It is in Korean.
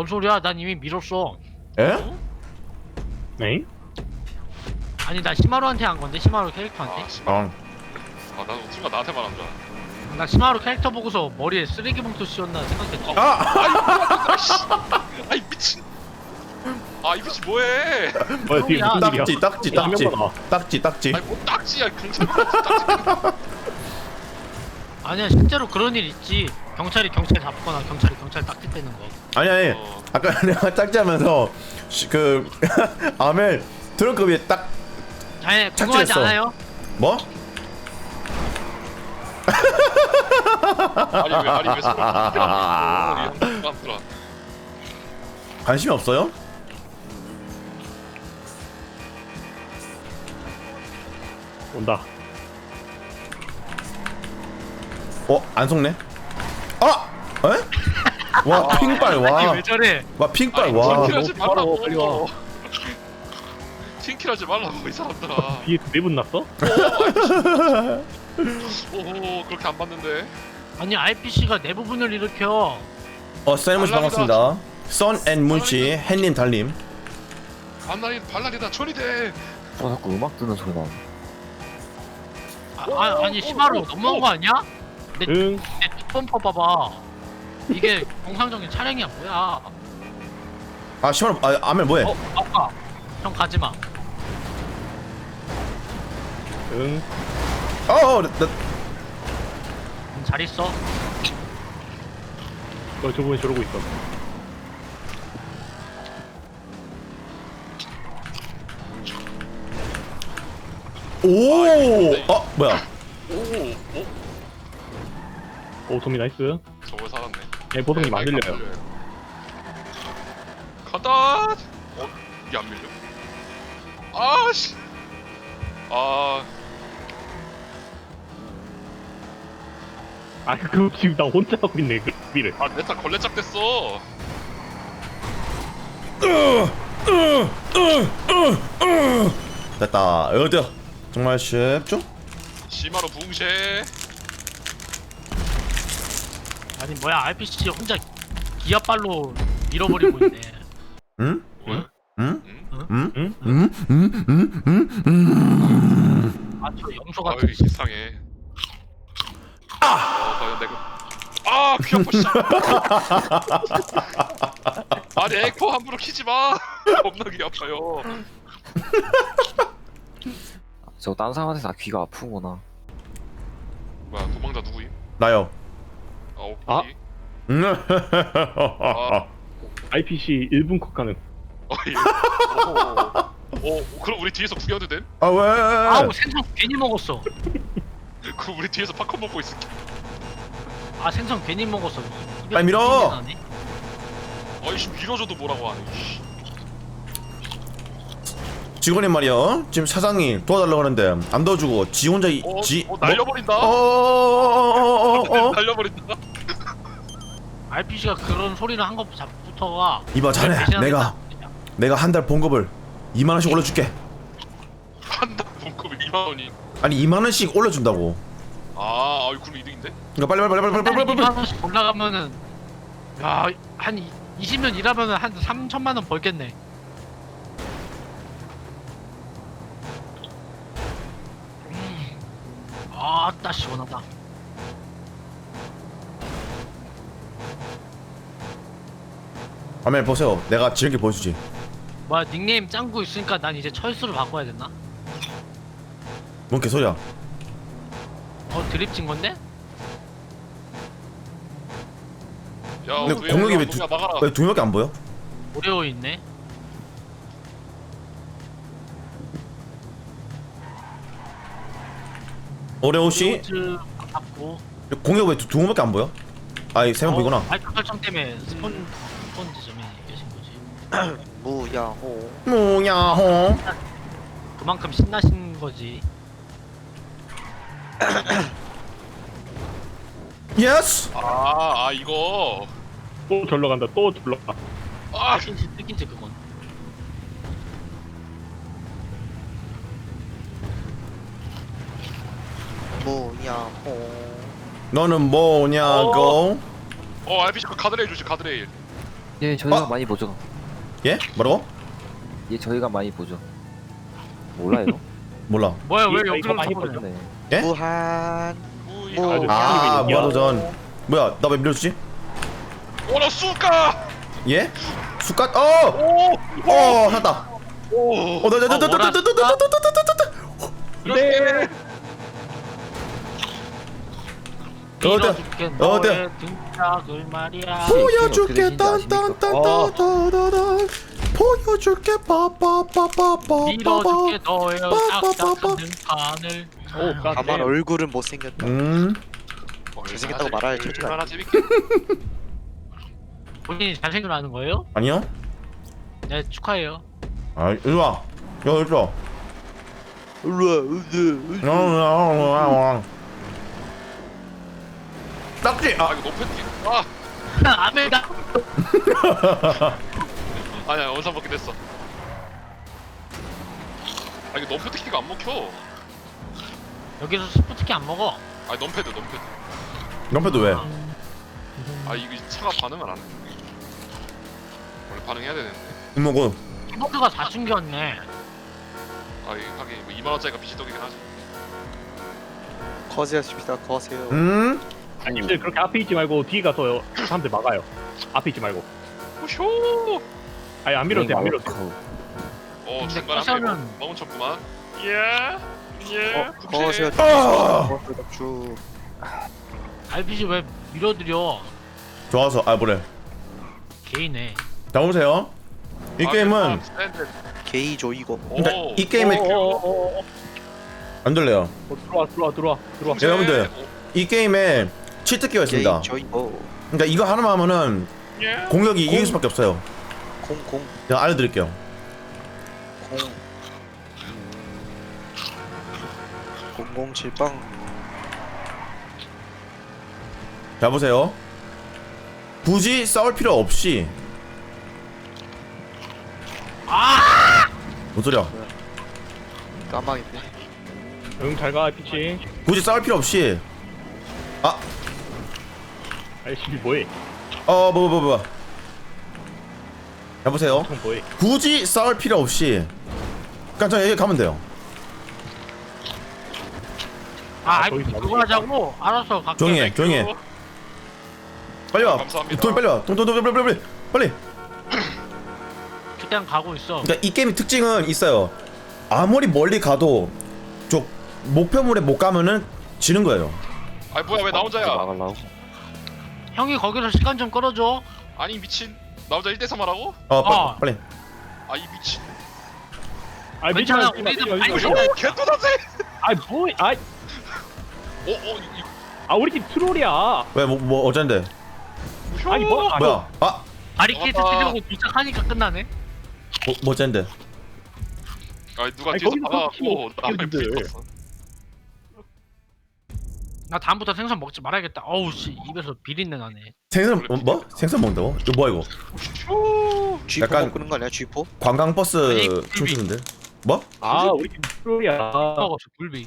뭔 소리야? 난 이미 밀었어. 에? 네? 아니 나 시마루한테 한 건데 시마루 캐릭터한테. 아, 씨. 어. 아, 나도 순간 나한테 말한 줄 알았어. 나 시마루 캐릭터 보고서 머리에 쓰레기 봉투 씌웠나 생각했지. 아! 아이 미친. 아, 이 미친 뭐해? 뭐야. 무슨 일이야? 딱지 딱지 야, 딱지 딱지 딱지 아니 뭐 딱지야, 경찰 딱지. 아니야 실제로 그런 일 있지. 경찰이 경찰 잡거나 경찰이 경찰 딱지 떼는 거. 아니 아니 어. 아까 내가 딱지 하면서 시- 그 아멜 트렁크 위에 딱 아니 궁금하지 착지했어. 않아요? 뭐? 아니 왜 아니 왜 서로. 관심이 없어요? 온다. 어? 안 속네? 아! 에? 와 핑빨 아니 와. 왜 저래? 와 핑빨 아니, 와. 팅킬하지 너무 말라고. 빨리 와. 팅킬하지 말라고 이 사람들아. 뒤에 네분 났어? 오호 그렇게 안 봤는데. 아니 RPC가 내 부분을 일으켜. 어 사이먼씨 반갑습니다. 썬앤 문씨 햇님 달님. 발날이 발날이다 처리돼. 어 자꾸 음악 듣는 소리 나. 아, 아 아니 시마루 너무한 거 아니야? 내, 응. 내 뒷범퍼 봐봐. 이게 정상적인 차량이야 뭐야? 아 시원 아 아멜 뭐해? 어 아까 형 가지 마. 응. 어어 나, 나, 음, 잘 있어. 너 저번에 저러고 있어. 오! 어 뭐야? 오, 오, 오 도미 나이스. 저거 살았네. 예 보통님 안 들려요. 간다. 어, 이게 안 밀려? 아 씨. 아, 아 그럼 지금 나 혼자 하고 있네 그 비를. 아, 내차 걸레짝 됐어. 됐다. 어디야? 정말 쉽죠? 시마로 붕쉐. 아니 뭐야 RPC 혼자 기아발로 밀어버리고 있네. 응? 응? 응? 응? 응? 응? 응? 응? 응? 응? 아저 염소 같은. 아유 이상해. 아, 과연 내가. 아, 귀 아파 씨. 아니 에코 함부로 키지 마. 겁나 귀 아파요. 저거 딴 사람한테 다 귀가 아프구나. 뭐야 도망자 누구임? 나요. 아 오케이. 아. 응? 아, IPC 1분 컷 가능. 어, 예. 오, 오, 그럼 우리 뒤에서 구경해도 돼? 아 왜? 아우 생선 괜히 먹었어. 그 우리 뒤에서 팝콘 먹고 있을게. 아 생선 괜히 먹었어. 입에 빨리 밀어! 나네. 아이씨 밀어줘도 뭐라고 하네. 씨. 직원이 말이야. 지금 사장이 도와달라고 하는데 안 도와주고 지 혼자 이, 어, 지 어 날려버린다. 어? 어 어 어 어 어어 어? 날려버린다. RPC가 그런 소리를 한 것부터가 이봐 자네 배신하는 내가. 내가 한 달 봉급을 2만 원씩 올려줄게. 한달 봉급이 2만 원이. 아니 2만 원씩 올려준다고. 아, 아이 그럼 이득인데? 그러니까 빨리 빨리 빨리 빨리 빨리 빨리 빨리. 2만 원씩 올라가면은 야한 20년 일하면은 한 3천만 원 벌겠네. 음. 아따 시원하다. 아멜 보세요. 내가 지름길 보여주지. 뭐야 닉네임 짱구 있으니까 난 이제 철수를 바꿔야 되나? 뭔 개소리야? 어 드립 친 건데? 야, 근데 왜 공격이 야, 왜 두- 야, 나가라. 왜 두 명밖에 안 보여? 오레오 있네. 오레오 씨 받고. 공격 왜 두 명밖에 안 보여? 아이 세명 보이구나. 마이크 설정 때문에 스폰 스폰지점에 계신 거지. 무야호 뭐야호? 그만큼 신나신 거지. 예스. 아, 아 이거. 또 절로 간다. 또 절로 가. 아, 특인지 특인지 그건. 무야호 너는 뭐냐고? 어, RPC 그 가드레일 주시 가드레일. 예 저희가 어? 많이 보죠 예? 뭐라고? 예 저희가 많이 보죠 몰라요 몰라. 뭐야 왜 이거 여기로 많이? 네 예? 무한. 뭐. 아? 무한도전. 뭐야, 나 왜 밀어주지? 오너 쏘까. 예? 숟갓, 어! 오. 어, 하다. 오. 어, 나, 나, 나, 나, 나, 나, 나, 나, 나, 나, 나, 나, 나, 나. 네 어, 너의 등 짝을 말이야 보여줄게, 어떻게 딴, 되시는지 딴, 딴, 어. 딴, 딴, 딴. 보여줄게, 빠빠빠빠빠빠빠. 밀어줄게 너의 빠빠빠빠. 딱딱한 등판을 오 까. 다만 얼굴은 못생겼다 음, 어, 잘생겼다고 말할 처지가 얼마나 재밌게. 본인이 잘생겨나는 거예요? 아니요? 네 축하해요 아, 이리 와. 야, 이리 와. 우와 으으 야, 야, 야, 야. 딱지! 아 아, 이거 높였지. 아. 아메다 아니야 원상 먹게 됐어. 아 이거 넘패드 키가 안 먹혀. 여기서 스포츠키 안 먹어 아 넘패드 넘패드. 옆에도 왜? 아 이거 차가 반응을 안 해. 원래 반응해야 되는데. 이모고. 키보드가 사춘기였네 아 이거 하긴 뭐 2만 원짜리가 비지떡이긴 하지. 거세하십시다 거세요 음? 아님들 그렇게 앞에 있지 말고 뒤에 가서 사람들 막아요 앞에 있지 말고 오쇼. 아니 안 밀어도 돼 안 밀어도 돼. 어 근데 중간 멍 쳤구만. 예. 예. 어, 거세요 아! 쭉 RPG 왜 밀어드려 좋아서, 아, 뭐래. 개이네 자, 보세요. 이 아, 게임은, 샌드. 게이죠 이거 그러니까 오. 이 게임의, 안 들려요. 들어와 들어와 들어와 들어와 네, 여러분들. 오, 이 게임에 치트키가 있습니다. 게이죠 이거 그러니까 이거 하나만 하면은 예. 공격이 이길 수밖에 없어요. 공공 제가 알려드릴게요. 공 공공칠빵 자 보세요. 굳이 싸울 필요 없이 아뭔 소리야? 까마귀네 응잘가 피치 굳이 싸울 필요 없이 아, 아이씨 뭐해 어, 뭐, 뭐, 뭐. 자 보세요. 형 뭐해 굳이 싸울 필요 없이 그냥 저 여기 가면 돼요. 아, 나도 그거 하자고? 알았어 갈게 조용히 해, 조용히 해. 빨리 와. 감사합니다. 돈 빨리 와. 돈, 돈, 돈, 빨리, 빨리, 빨리, 빨리. 그냥 가고 있어 그러니까 이 게임의 특징은 있어요. 아무리 멀리 가도 저 목표물에 못 가면은 지는 거예요. 아 뭐야 왜 나 혼자야? 막으려고 형이 거기서 시간 좀 끌어줘 아니 미친. 나 혼자 1대 3 하라고? 어, 빨리, 어. 빨리. 아 이 미친. 아 괜찮아, 밀지 우리는. 오 개또다세. 아이 뭐해 아이 오오 이거. 아 우리 팀 트롤이야 왜, 뭐, 뭐 어쩐데? 아니 뭐 아니, 뭐야? 아, 바리케이트 나갔다. 치려고 도착하니까 끝나네 뭐, 뭐 어쩐데? 아 누가 아니, 뒤에서 박아갖고 나를 어떻게 부딪혔어. 나 다음부터 생선 먹지 말아야겠다 어우 씨 입에서 비린내 나네 생선 어, 뭐? 생선 먹는다고? 이거 뭐야 이거? 슈. 쥐포 약간- 먹는 거 아니야 쥐포? 관광버스 아니, 춤추는데? 뭐? 아 우리 팀 트롤이야 먹었어 굴비